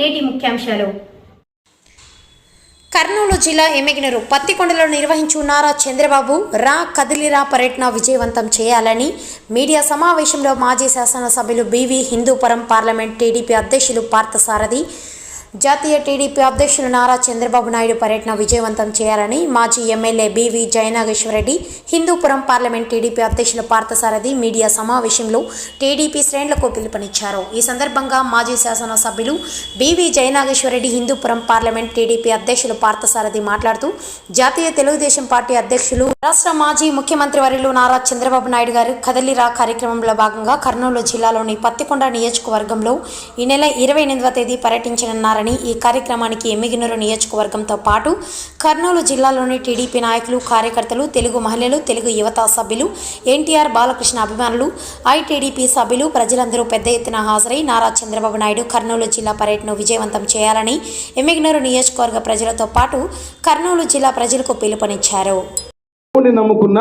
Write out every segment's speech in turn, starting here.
నేటి ముఖ్యాంశాలు. కర్నూలు జిల్లా ఎమ్మిగినరు పత్తికొండలో నిర్వహించు నారా చంద్రబాబు రా కదిలిరా పర్యటన విజయవంతం చేయాలని మీడియా సమావేశంలో మాజీ శాసనసభ్యులు బీవీ హిందూపురం పార్లమెంట్ టీడీపీ అధ్యక్షులు పార్థసారథి జాతీయ టీడీపీ అధ్యక్షులు నారా చంద్రబాబు నాయుడు పర్యటన విజయవంతం చేయాలని మాజీ MLA BV Jayanageswara Reddy Hindupuram parliament TDP అధ్యక్షులు పార్థసారథి మీడియా సమావేశంలో టీడీపీ శ్రేణులకు పిలుపునిచ్చారు. ఈ సందర్భంగా మాజీ శాసనసభ్యులు BV Jayanageswara Reddy Hindupuram parliament TDP అధ్యక్షులు పార్థసారథి మాట్లాడుతూ జాతీయ తెలుగుదేశం పార్టీ అధ్యక్షులు రాష్ట్ర మాజీ ముఖ్యమంత్రి వర్యులు నారా చంద్రబాబు నాయుడు గారు కదలిరా కార్యక్రమంలో భాగంగా కర్నూలు జిల్లాలోని పత్తికొండ నియోజకవర్గంలో ఈ నెల ఇరవై ఎనిమిదవ తేదీ చేస్తారని ఈ కార్యక్రమానికి ఎమ్మిగినూరు నియోజకవర్గంతో పాటు కర్నూలు జిల్లాలోని టీడీపీ నాయకులు కార్యకర్తలు తెలుగు మహిళలు తెలుగు యువత సభ్యులు ఎన్టీఆర్ బాలకృష్ణ అభిమానులు ఐటీడీపీ సభ్యులు ప్రజలందరూ పెద్ద ఎత్తున హాజరై నారా చంద్రబాబు నాయుడు కర్నూలు జిల్లా పర్యటన విజయవంతం చేయాలని ఎమ్మిగినూరు నియోజకవర్గ ప్రజలతో పాటు కర్నూలు జిల్లా ప్రజలకు పిలుపునిచ్చారు. నమ్ముకున్న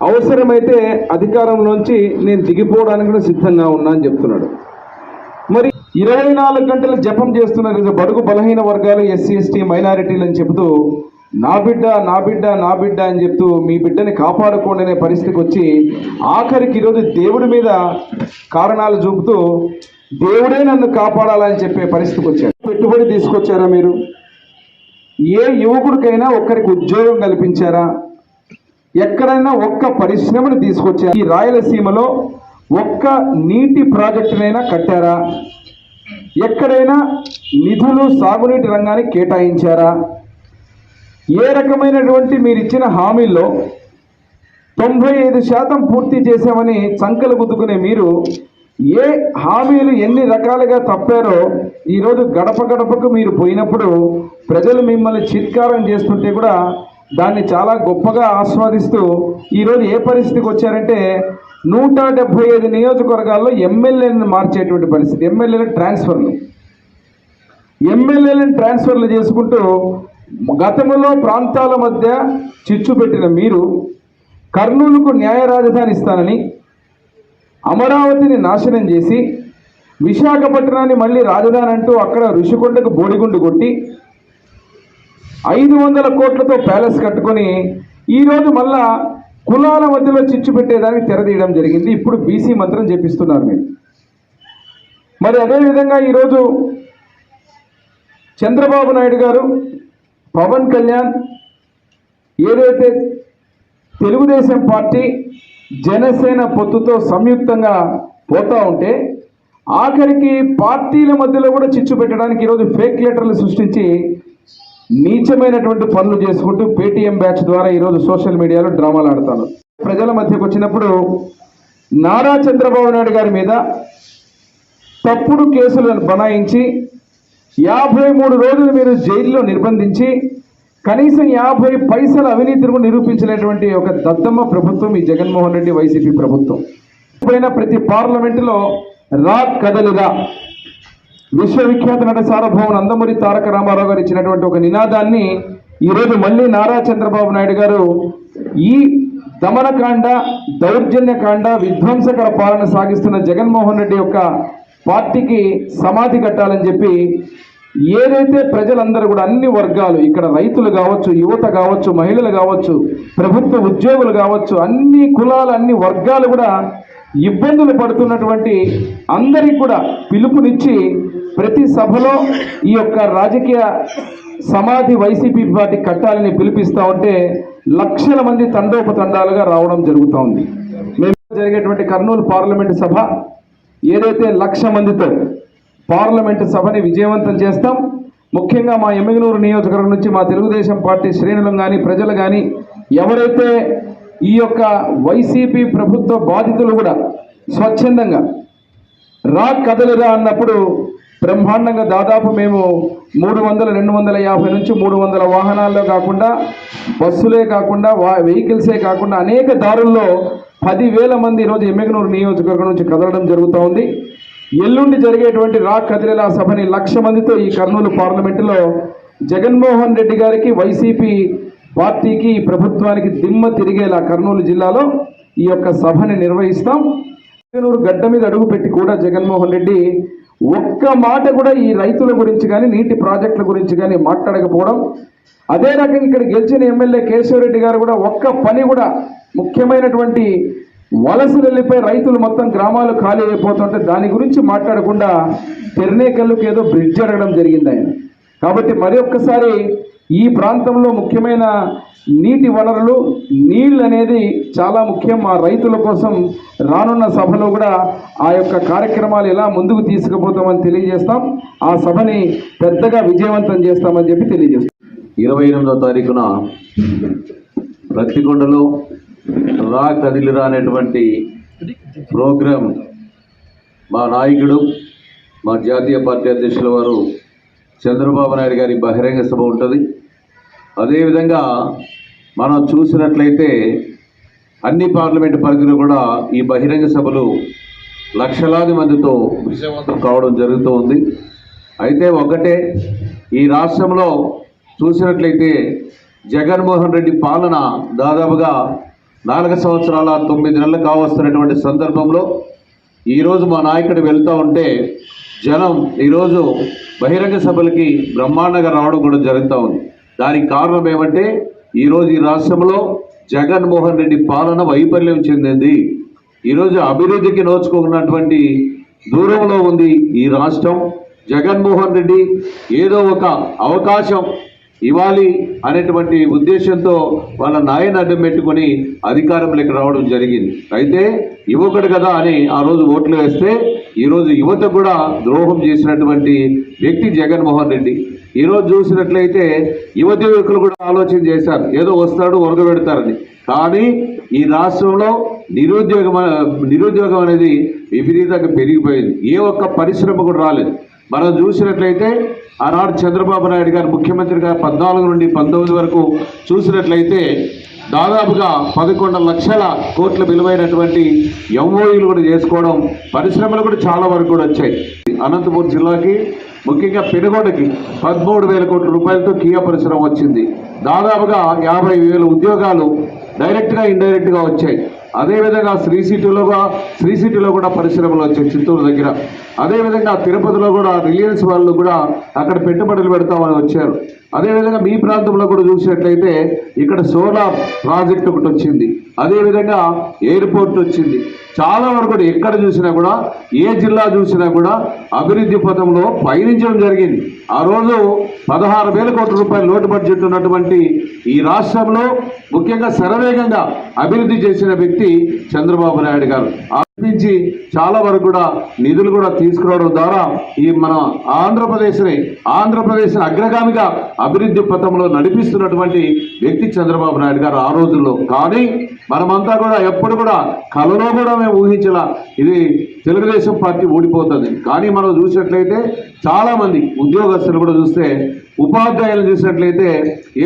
అవసరమైతే అధికారంలోంచి నేను దిగిపోవడానికి కూడా సిద్ధంగా ఉన్నా అని చెప్తున్నాడు. ఇరవై నాలుగు గంటలు జపం చేస్తున్నారు బడుగు బలహీన వర్గాలు ఎస్సీ ఎస్టీ మైనారిటీలు అని చెబుతూ నా బిడ్డ నా బిడ్డ నా బిడ్డ అని చెప్తూ మీ బిడ్డని కాపాడుకోండి అనే పరిస్థితికి వచ్చి ఆఖరికి ఈరోజు దేవుడి మీద కారణాలు చూపుతూ దేవుడే నన్ను కాపాడాలని చెప్పే పరిస్థితికి వచ్చారు పెట్టుబడి తీసుకొచ్చారా మీరు? ఏ యువకుడికైనా ఒక్కరికి ఉద్యోగం కల్పించారా? ఎక్కడైనా ఒక్క పరిశ్రమను తీసుకొచ్చారా? ఈ రాయలసీమలో ఒక్క నీటి ప్రాజెక్టునైనా కట్టారా? ఎక్కడైనా నిధులు సాగునీటి రంగానికి కేటాయించారా? ఏ రకమైనటువంటి మీరు ఇచ్చిన హామీల్లో తొంభై ఐదు శాతం పూర్తి చేశామని చంకలు గుద్దుకునే మీరు ఏ హామీలు ఎన్ని రకాలుగా తప్పారో ఈరోజు గడప గడపకు మీరు పోయినప్పుడు ప్రజలు మిమ్మల్ని చిత్కారం చేస్తుంటే కూడా దాన్ని చాలా గొప్పగా ఆస్వాదిస్తూ ఈరోజు ఏ పరిస్థితికి వచ్చారంటే నూట డెబ్బై ఐదు నియోజకవర్గాల్లో ఎమ్మెల్యేలను మార్చేటువంటి పరిస్థితి. ఎమ్మెల్యేల ట్రాన్స్ఫర్లు. ఎమ్మెల్యేలను ట్రాన్స్ఫర్లు చేసుకుంటూ గతంలో ప్రాంతాల మధ్య చిచ్చు పెట్టిన మీరు కర్నూలుకు న్యాయ రాజధాని ఇస్తానని అమరావతిని నాశనం చేసి విశాఖపట్నాన్ని మళ్ళీ రాజధాని అంటూ అక్కడ ఋషికొండకు బోడిగుండు కొట్టి ఐదు వందల కోట్లతో ప్యాలెస్ కట్టుకొని ఈరోజు మళ్ళా కులాల మధ్యలో చిచ్చు పెట్టేదానికి తెరదీయడం జరిగింది. ఇప్పుడు బీసీ మంత్రం చెప్పిస్తున్నారు మీరు. మరి అదేవిధంగా ఈరోజు చంద్రబాబు నాయుడు గారు పవన్ కళ్యాణ్ ఏదైతే తెలుగుదేశం పార్టీ జనసేన పొత్తుతో సంయుక్తంగా పోతా ఉంటే ఆఖరికి పార్టీల మధ్యలో కూడా చిచ్చు పెట్టడానికి ఈరోజు ఫేక్ లెటర్లు సృష్టించి నీచమైనటువంటి పనులు చేసుకుంటూ పేటీఎం బ్యాచ్ ద్వారా ఈరోజు సోషల్ మీడియాలో డ్రామాలు ఆడతాను ప్రజల మధ్యకు వచ్చినప్పుడు నారా చంద్రబాబు నాయుడు గారి మీద తప్పుడు కేసులను బనాయించి యాభై మూడు రోజులు మీరు జైల్లో నిర్బంధించి కనీసం యాభై పైసల అవినీతిని నిరూపించలేటువంటి ఒక దద్దమ్మ ప్రభుత్వం ఈ జగన్మోహన్ రెడ్డి వైసీపీ ప్రభుత్వం. పైన ప్రతి పార్లమెంటులో రా కదలుగా విశ్వవిఖ్యాత నట సార్వభౌమ నందమూరి తారక రామారావు గారు ఇచ్చినటువంటి ఒక నినాదాన్ని ఈరోజు మళ్ళీ నారా చంద్రబాబు నాయుడు గారు ఈ దమనకాండ దౌర్జన్యకాండ విధ్వంసకర పాలన సాగిస్తున్న జగన్మోహన్ రెడ్డి యొక్క పార్టీకి సమాధి కట్టాలని చెప్పి ఏదైతే ప్రజలందరూ కూడా అన్ని వర్గాలు ఇక్కడ రైతులు కావచ్చు యువత కావచ్చు మహిళలు కావచ్చు ప్రభుత్వ ఉద్యోగులు కావచ్చు అన్ని కులాలు అన్ని వర్గాలు కూడా ఇబ్బందులు పడుతున్నటువంటి అందరికి కూడా పిలుపునిచ్చి ప్రతి సభలో ఈ యొక్క రాజకీయ సమాధి వైసీపీ పార్టీ కట్టాలని పిలిపిస్తా ఉంటే లక్షల మంది తండోపతండాలుగా రావడం జరుగుతూ ఉంది. మేము జరిగేటువంటి కర్నూలు పార్లమెంటు సభ ఏదైతే లక్ష మందితో పార్లమెంటు సభని విజయవంతం చేస్తాం ముఖ్యంగా మా ఎమ్మిగనూరు నియోజకవర్గం నుంచి మా తెలుగుదేశం పార్టీ శ్రేణులు కానీ ప్రజలు కానీ ఎవరైతే ఈ యొక్క వైసీపీ ప్రభుత్వ బాధితులు కూడా స్వచ్ఛందంగా రా కదలిరా అన్నప్పుడు బ్రహ్మాండంగా దాదాపు మేము మూడు వందల రెండు వందల యాభై నుంచి మూడు వందల వాహనాల్లో కాకుండా బస్సులే కాకుండా వా వెహికల్సే కాకుండా అనేక దారుల్లో పదివేల మంది ఈరోజు ఎమ్మెగనూరు నియోజకవర్గం నుంచి కదలడం జరుగుతూ ఉంది. ఎల్లుండి జరిగేటువంటి రా కదిరేలా సభని లక్ష మందితో ఈ కర్నూలు పార్లమెంటులో జగన్మోహన్ రెడ్డి గారికి వైసీపీ పార్టీకి ప్రభుత్వానికి దిమ్మ తిరిగేలా కర్నూలు జిల్లాలో ఈ యొక్క సభని నిర్వహిస్తాం. చెంగనూరు గడ్డ మీద అడుగు పెట్టి కూడా జగన్మోహన్ రెడ్డి ఒక్క మాట కూడా ఈ రైతుల గురించి కానీ నీటి ప్రాజెక్టుల గురించి కానీ మాట్లాడకపోవడం. అదే రకంగా ఇక్కడ గెలిచిన ఎమ్మెల్యే కేశవరెడ్డి గారు కూడా ఒక్క పని కూడా ముఖ్యమైనటువంటి వలసలు వెళ్ళిపోయి రైతులు మొత్తం గ్రామాలు ఖాళీ అయిపోతుంటే దాని గురించి మాట్లాడకుండా తెరనేకల్లుకి ఏదో బ్రిడ్జ్ అడగడం జరిగింది ఆయన. కాబట్టి మరి ఒక్కసారి ఈ ప్రాంతంలో ముఖ్యమైన నీటి వనరులు నీళ్ళు అనేది చాలా ముఖ్యం. మా రైతుల కోసం రానున్న సభలో కూడా ఆ యొక్క కార్యక్రమాలు ఎలా ముందుకు తీసుకుపోతామని తెలియజేస్తాం. ఆ సభని పెద్దగా విజయవంతం చేస్తామని చెప్పి తెలియజేస్తాం. ఇరవై ఎనిమిదో తారీఖున రత్తికొండలో రా కదిలిరా అనేటువంటి ప్రోగ్రాం మా నాయకుడు మా జాతీయ పార్టీ అధ్యక్షుల వారు చంద్రబాబు నాయుడు గారి బహిరంగ సభ ఉంటుంది. అదేవిధంగా మనం చూసినట్లయితే అన్ని పార్లమెంటు పరిధిలో కూడా ఈ బహిరంగ సభలు లక్షలాది మందితో విజయవంతం కావడం జరుగుతూ ఉంది అయితే ఒకటే ఈ రాష్ట్రంలో చూసినట్లయితే జగన్మోహన్ రెడ్డి పాలన దాదాపుగా నాలుగు సంవత్సరాల తొమ్మిది నెలలు కావస్తున్నటువంటి సందర్భంలో ఈరోజు మా నాయకుడు వెళ్తూ ఉంటే జనం ఈరోజు బహిరంగ సభలకి బ్రహ్మాండంగా రావడం కూడా జరుగుతూ ఉంది. దానికి కారణం ఏమంటే ఈరోజు ఈ రాష్ట్రంలో జగన్మోహన్ రెడ్డి పాలన వైఫల్యం చెందింది. ఈరోజు అభివృద్ధికి నోచుకున్నటువంటి దూరంలో ఉంది ఈ రాష్ట్రం. జగన్మోహన్ రెడ్డి ఏదో ఒక అవకాశం ఇవ్వాలి అనేటువంటి ఉద్దేశంతో వాళ్ళ నాయన అడ్డం పెట్టుకొని అధికారంలోకి రావడం జరిగింది. అయితే యువకుడు కదా అని ఆ రోజు ఓట్లు వేస్తే ఈరోజు యువత కూడా ద్రోహం చేసినటువంటి వ్యక్తి జగన్మోహన్ రెడ్డి. ఈరోజు చూసినట్లయితే యువతి యువకులు కూడా ఆలోచన చేశారు. ఏదో వస్తాడు పెడతారని. కానీ ఈ రాష్ట్రంలో నిరుద్యోగం నిరుద్యోగం అనేది విపరీతంగా పెరిగిపోయింది. ఏ ఒక్క పరిశ్రమ కూడా రాలేదు. మనం చూసినట్లయితే ఆనాడు చంద్రబాబు నాయుడు గారు ముఖ్యమంత్రిగా పద్నాలుగు నుండి పంతొమ్మిది వరకు చూసినట్లయితే దాదాపుగా పదకొండు లక్షల కోట్ల విలువైనటువంటి ఎంఓఈలు కూడా చేసుకోవడం పరిశ్రమలు కూడా చాలా వరకు కూడా వచ్చాయి. అనంతపురం జిల్లాకి ముఖ్యంగా పెనుగొండకి పదమూడు వేల కోట్ల రూపాయలతో కియా పరిశ్రమ వచ్చింది. దాదాపుగా యాభై వేల ఉద్యోగాలు డైరెక్ట్గా ఇండైరెక్ట్గా వచ్చాయి. అదేవిధంగా శ్రీ సిటీలో కూడా శ్రీ సిటీలో కూడా పరిశ్రమలు వచ్చాయి చిత్తూరు దగ్గర. అదేవిధంగా తిరుపతిలో కూడా రిలయన్స్ వాళ్ళు కూడా అక్కడ పెట్టుబడులు పెడతామని వచ్చారు. అదేవిధంగా మీ ప్రాంతంలో కూడా చూసినట్లయితే ఇక్కడ సోలార్ ప్రాజెక్ట్ ఒకటి వచ్చింది. అదేవిధంగా ఎయిర్పోర్ట్ వచ్చింది. చాలా వరకు ఎక్కడ చూసినా కూడా ఏ జిల్లా చూసినా కూడా అభివృద్ధి పథంలో పయనించడం జరిగింది. ఆ రోజు పదహారు వేల కోట్ల రూపాయల లోటు బడ్జెట్ ఉన్నటువంటి ఈ రాష్ట్రంలో ముఖ్యంగా శరవేగంగా అభివృద్ధి చేసిన వ్యక్తి చంద్రబాబు నాయుడు గారు. నుంచి చాలా వరకు కూడా నిధులు కూడా తీసుకురావడం ద్వారా ఈ మన ఆంధ్రప్రదేశ్ని ఆంధ్రప్రదేశ్ని అగ్రగామిగా అభివృద్ధి పథంలో నడిపిస్తున్నటువంటి వ్యక్తి చంద్రబాబు నాయుడు గారు ఆ రోజుల్లో. కానీ మనమంతా కూడా ఎప్పుడు కూడా కలలో కూడా మేము ఊహించలా ఇది తెలుగుదేశం పార్టీ ఓడిపోతుంది. కానీ మనం చూసినట్లయితే చాలామంది ఉద్యోగస్తులు కూడా చూస్తే ఉపాధ్యాయులు చూసినట్లయితే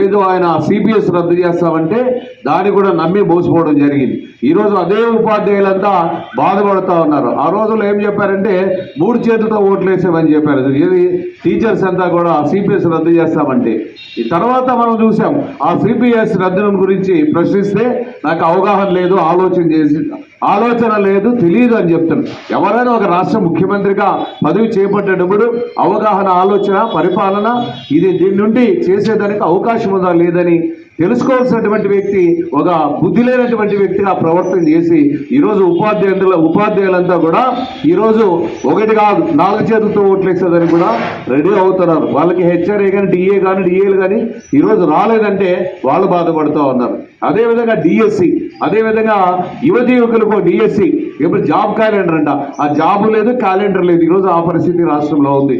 ఏదో ఆయన సిపిఎస్ రద్దు చేస్తామంటే దాన్ని కూడా నమ్మి మోసపోవడం జరిగింది. ఈరోజు అదే ఉపాధ్యాయులంతా బాధపడుతూ ఉన్నారు. ఆ రోజుల్లో ఏం చెప్పారంటే మూడు చేతులతో ఓట్లు వేసామని చెప్పారు. ఇది టీచర్స్ అంతా కూడా సిపిఎస్ రద్దు చేస్తామంటే. ఈ తర్వాత మనం చూసాం ఆ సిపిఎస్ రద్దు గురించి ప్రశ్నిస్తే నాకు అవగాహన లేదు ఆలోచన చేసి ఆలోచన లేదు తెలియదు అని చెప్తాను. ఎవరైనా ఒక రాష్ట్ర ముఖ్యమంత్రిగా పదవి చేపట్టేటప్పుడు అవగాహన ఆలోచన పరిపాలన ఇది దీని నుండి చేసేదానికి అవకాశం ఉందా లేదని తెలుసుకోవాల్సినటువంటి వ్యక్తి ఒక బుద్ధి లేనటువంటి వ్యక్తిగా ప్రవర్తన చేసి ఈరోజు ఉపాధ్యాయుల ఉపాధ్యాయులంతా కూడా ఈరోజు ఒకటి కాదు నాలుగు చేతులతో ఓట్లేసేదని కూడా రెడీ అవుతున్నారు. వాళ్ళకి హెచ్ఆర్ఏ కానీ డిఏ కానీ డిఏలు కానీ ఈరోజు రాలేదంటే వాళ్ళు బాధపడుతూ ఉన్నారు. అదేవిధంగా డిఎస్సి అదేవిధంగా యువతి యువకులకు డిఎస్సి ఇప్పుడు జాబ్ క్యాలెండర్ అంట. ఆ జాబ్ లేదు క్యాలెండర్ లేదు. ఈరోజు ఆ పరిస్థితి రాష్ట్రంలో ఉంది.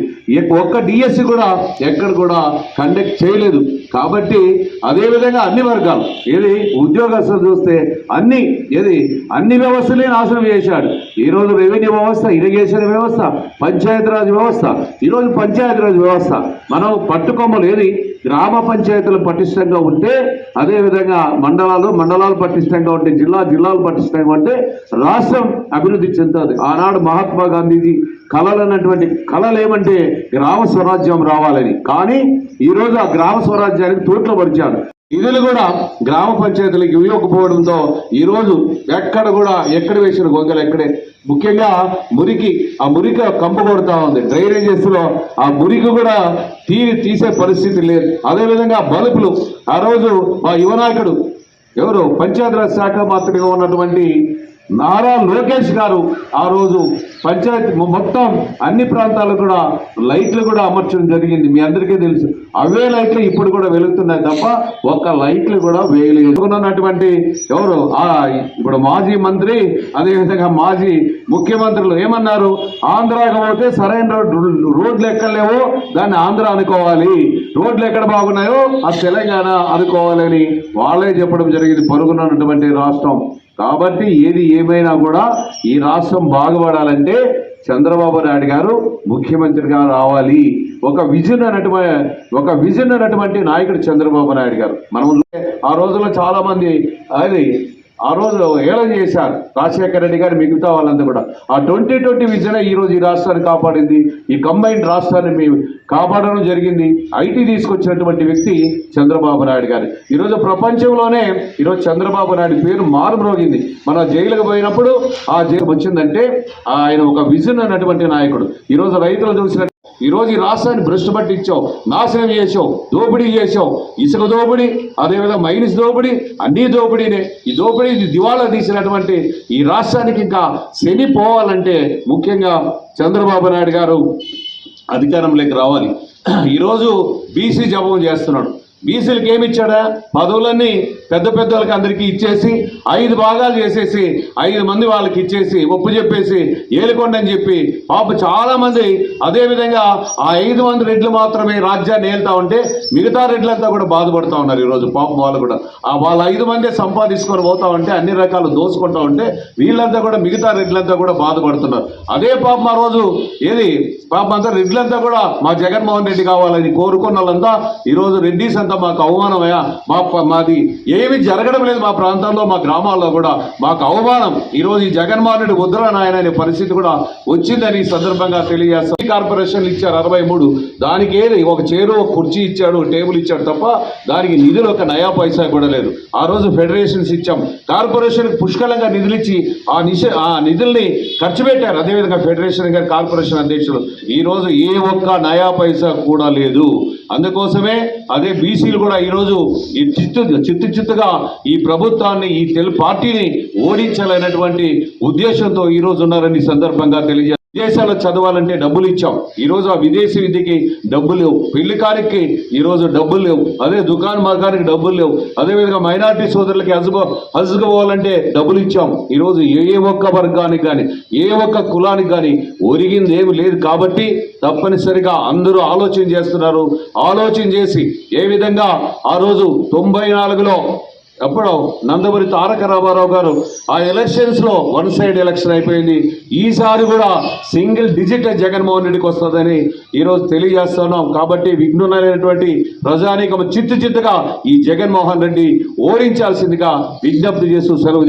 ఒక్క డిఎస్సి కూడా ఎక్కడ కూడా కండక్ట్ చేయలేదు. కాబట్టి అదేవిధంగా అన్ని వర్గాలు ఏది ఉద్యోగస్తులు చూస్తే అన్ని ఏది అన్ని వ్యవస్థలే నాశనం చేశాడు. ఈరోజు రెవెన్యూ వ్యవస్థ ఇరిగేషన్ వ్యవస్థ పంచాయతీరాజ్ వ్యవస్థ ఈరోజు పంచాయతీరాజ్ వ్యవస్థ. మనం పట్టుకొమ్మలు ఏది గ్రామ పంచాయతీలు పటిష్టంగా ఉంటే అదేవిధంగా మండలాలు మండలాలు పటిష్టంగా ఉంటే జిల్లా జిల్లాలు పటిష్టంగా ఉంటే రాష్ట్రం అభివృద్ధి చెందుతుంది. ఆనాడు మహాత్మా గాంధీజీ కళలు అన్నటువంటి కళలు ఏమంటే గ్రామ స్వరాజ్యం రావాలని. కానీ ఈరోజు ఆ గ్రామ స్వరాజ్యానికి తోట్లు పరిచారు నిధులు కూడా గ్రామ పంచాయతీలకు ఇవ్వకపోవడంతో ఈరోజు ఎక్కడ కూడా ఎక్కడ వేసిన గొంగలు ఎక్కడే ముఖ్యంగా మురికి ఆ మురికి కంపు కొడుతూ ఉంది. డ్రైనేజెస్లో ఆ మురికి కూడా తీరి తీసే పరిస్థితి లేదు. అదేవిధంగా బల్బులు ఆ రోజు మా యువనాయకుడు ఎవరు? పంచాయతీరాజ్ శాఖ మంత్రిగా ఉన్నటువంటి నారా లోకేష్ గారు ఆ రోజు పంచాయతీ మొత్తం అన్ని ప్రాంతాలు కూడా లైట్లు కూడా అమర్చడం జరిగింది. మీ అందరికీ తెలుసు. అవే లైట్లు ఇప్పుడు కూడా వెలుగుతున్నాయి తప్ప ఒక్క లైట్లు కూడా వేయలేదు. ఉన్నటువంటి ఎవరు? ఆ ఇప్పుడు మాజీ మంత్రి అదేవిధంగా మాజీ ముఖ్యమంత్రులు ఏమన్నారు? ఆంధ్రాకి పోతే సరైన రోడ్లు రోడ్లు ఎక్కలేవో దాన్ని ఆంధ్ర అనుకోవాలి. రోడ్లు ఎక్కడ బాగున్నాయో ఆ తెలంగాణ అనుకోవాలని వాళ్ళే చెప్పడం జరిగింది. పరుగునటువంటి రాష్ట్రం. కాబట్టి ఏది ఏమైనా కూడా ఈ రాష్ట్రం బాగుపడాలంటే చంద్రబాబు నాయుడు గారు ముఖ్యమంత్రిగా రావాలి. ఒక విజన్ అన్నటువంటి ఒక విజన్ అన్నటువంటి నాయకుడు చంద్రబాబు నాయుడు గారు. మనం ఆ రోజుల్లో చాలా మంది అది ఆ రోజు ఏలం చేశారు. రాజశేఖర రెడ్డి గారు మిగతా వాళ్ళంతా కూడా. ఆ ట్వంటీ ట్వంటీ విజన్ ఈ రోజు ఈ రాష్ట్రాన్ని కాపాడింది? ఈ కంబైన్డ్ రాష్ట్రాన్ని మేము కాపాడడం జరిగింది. ఐటీ తీసుకొచ్చినటువంటి వ్యక్తి చంద్రబాబు నాయుడు గారు. ఈరోజు ప్రపంచంలోనే ఈరోజు చంద్రబాబు నాయుడు పేరు మారుమ్రోగింది. మన జైలుకు పోయినప్పుడు ఆ జైలు వచ్చిందంటే ఆయన ఒక విజన్ అన్నటువంటి నాయకుడు. ఈరోజు రైతులు చూసిన ఈ రోజు ఈ రాష్ట్రాన్ని భ్రష్టు పట్టించావు నాశనం చేసావు దోపిడీ చేసావు ఇసుక దోపిడీ అదేవిధంగా మైనిస్ దోపిడీ అన్ని దోపిడీనే. ఈ దోపిడీ ఇది దివాళా తీసినటువంటి ఈ రాష్ట్రానికి ఇంకా శని పోవాలంటే ముఖ్యంగా చంద్రబాబు నాయుడు గారు అధికారంలోకి రావాలి. ఈరోజు బీసీ జపం చేస్తున్నాడు. బీసీలకు ఏమి ఇచ్చాడా పదవులన్నీ పెద్ద పెద్ద వాళ్ళకి అందరికీ ఇచ్చేసి ఐదు భాగాలు చేసేసి ఐదు మంది వాళ్ళకి ఇచ్చేసి ఒప్పు చెప్పేసి ఏలుకోండి అని చెప్పి పాప చాలామంది అదేవిధంగా ఆ ఐదు మంది రెడ్లు మాత్రమే రాజ్యాన్ని ఏలుతా ఉంటే మిగతా రెడ్లంతా కూడా బాధపడుతూ ఉన్నారు ఈరోజు పాపం వాళ్ళు కూడా. ఆ వాళ్ళ ఐదు మందే సంపాదించుకొని పోతా ఉంటే అన్ని రకాలు దోసుకుంటా ఉంటే వీళ్ళంతా కూడా మిగతా రెడ్లంతా కూడా బాధపడుతున్నారు. అదే పాపం ఆ రోజు ఏది? పాపం అంతా రెడ్లంతా కూడా మా జగన్మోహన్ రెడ్డి కావాలని కోరుకున్న వాళ్ళంతా ఈరోజు రెడ్డిస్ అంతా మాకు అవమానమయ్యా? మా మాది ఏమి జరగడం లేదు మా ప్రాంతాల్లో మా గ్రామాల్లో కూడా. మాకు అవమానం. ఈరోజు ఈ జగన్మోహన్ రెడ్డి వద్దురా నాయన అనే పరిస్థితి కూడా వచ్చిందని ఈ సందర్భంగా తెలియజేస్తాం కార్పొరేషన్లు ఇచ్చారు అరవై మూడు. దానికి ఏది? ఒక చైరు ఒక కుర్చీ ఇచ్చాడు టేబుల్ ఇచ్చాడు తప్ప దానికి నిధులు ఒక నయా పైసా కూడా లేదు. ఆ రోజు ఫెడరేషన్స్ ఇచ్చాం. కార్పొరేషన్కి పుష్కలంగా నిధులు ఇచ్చి ఆ నిష ఆ నిధుల్ని ఖర్చు పెట్టారు. అదేవిధంగా ఫెడరేషన్ గారి కార్పొరేషన్ అధ్యక్షులు. ఈరోజు ఏ ఒక్క నయా పైసా కూడా లేదు. అందుకోసమే అదే బీసీలు కూడా ఈరోజు ఈ చిత్తు చిత్తు చిత్తుగా ఈ ప్రభుత్వాన్ని ఈ తెలు పార్టీని ఓడించాలనేటువంటి ఉద్దేశంతో ఈరోజు ఉన్నారని సందర్భంగా తెలియజే విదేశాల్లో చదవాలంటే డబ్బులు ఇచ్చాం. ఈరోజు ఆ విదేశీ విద్యకి డబ్బులు లేవు. పెళ్ళి కారికి ఈరోజు డబ్బులు లేవు. అదే దుకాణ మార్గానికి డబ్బులు లేవు. అదేవిధంగా మైనార్టీ సోదరులకి హజ్గో హజ్గు పోవాలంటే డబ్బులు ఇచ్చాం. ఈరోజు ఏ ఒక్క వర్గానికి కానీ ఏ ఒక్క కులానికి కానీ ఒరిగింది ఏమి లేదు కాబట్టి తప్పనిసరిగా అందరూ ఆలోచన చేస్తున్నారు. ఆలోచన చేసి ఏ విధంగా ఆ రోజు తొంభై నాలుగులో అప్పుడు నందమూరి తారక రామారావు గారు ఆ ఎలక్షన్స్లో వన్ సైడ్ ఎలక్షన్ అయిపోయింది. ఈసారి కూడా సింగిల్ డిజిట్ జగన్మోహన్ రెడ్డికి వస్తుందని ఈరోజు తెలియజేస్తున్నాం. కాబట్టి విఘ్నులైనటువంటి ప్రజానీకం చిత్తు చిత్తుగా ఈ జగన్మోహన్ రెడ్డి ఓడించాల్సిందిగా విజ్ఞప్తి చేస్తూ సెలవు